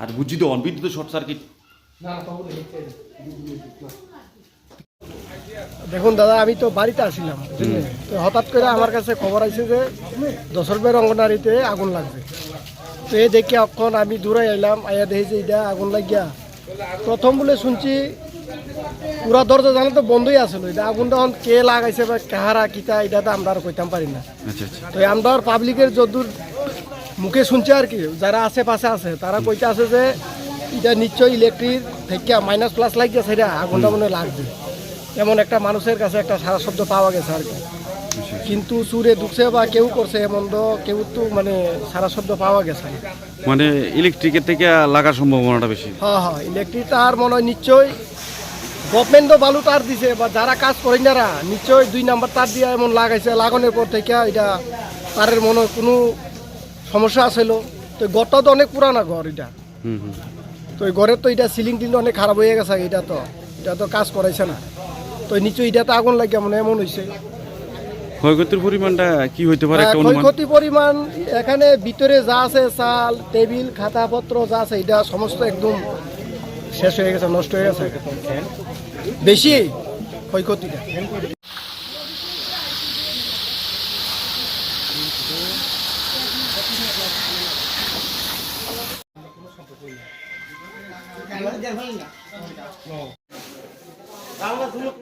আর বুঝছি তো অনবিদ্যুৎ short circuit. দেখুন দাদা আমি তো বাড়িতে বুঝলেন? তো হঠাৎ করে আমার কাছে খবর আছে যে দশরবের অঙ্গনারীতে আগুন লাগবে। তো এ দেখে অক্ষণ আমি দূরে এলাম আয়া দেখি যে এটা আগুন লাগিয়া প্রথম বলে শুনছি পুরা দরজা জানা তো বন্ধই আসলো এটা আগুনটা এখন কে লাগাইছে বা কাহারা কিতা এটা তো আমরা আর কইতাম পারি না। আচ্ছা আচ্ছা। তো আমরা আর পাবলিকের যদুর মুখে শুনছে আর কি যারা আশেপাশে আছে তারা কইতে আছে যে এটা নিশ্চয়ই ইলেকট্রিক থেকে মাইনাস প্লাস লাগিয়ে সেটা আগুনটা মনে লাগবে। এমন একটা মানুষের কাছে একটা সারা শব্দ পাওয়া গেছে আর কি। কিন্তু সুরে ঢুকছে বা কেউ করছে এমন তো কেউ তো মানে সারা শব্দ পাওয়া গেছে না। মানে ইলেকট্রিকের থেকে লাগার সম্ভাবনাটা বেশি। হ্যাঁ হ্যাঁ ইলেকট্রিক তার মনে হয় নিশ্চয়ই গভর্নমেন্টও ভালো তার দিছে বা যারা কাজ করেন যারা নিশ্চয়ই দুই নাম্বার তার দিয়ে এমন লাগাইছে লাগানোর পর থেকে এটা তারের মনে হয় কোনো সমস্যা আছিল তো ঘরটা তো অনেক পুরানা ঘর এটা। হুম হুম। তো এই ঘরের তো এটা সিলিং টিলিং অনেক খারাপ হয়ে গেছে এটা তো এটা তো কাজ করাইছে না। তো নিশ্চয়ই এটা তো আগুন লাগে মানে এমন হয়েছে ক্ষয়ক্ষতির পরিমাণটা কি হইতে পারে একটা অনুমান? ক্ষয়ক্ষতি পরিমাণ এখানে ভিতরে যা আছে চাল টেবিল খাতাপত্র যা আছে এটা সমস্ত একদম শেষ হয়ে গেছে নষ্ট হয়ে গেছে। বেশি ক্ষয়ক্ষতিটা।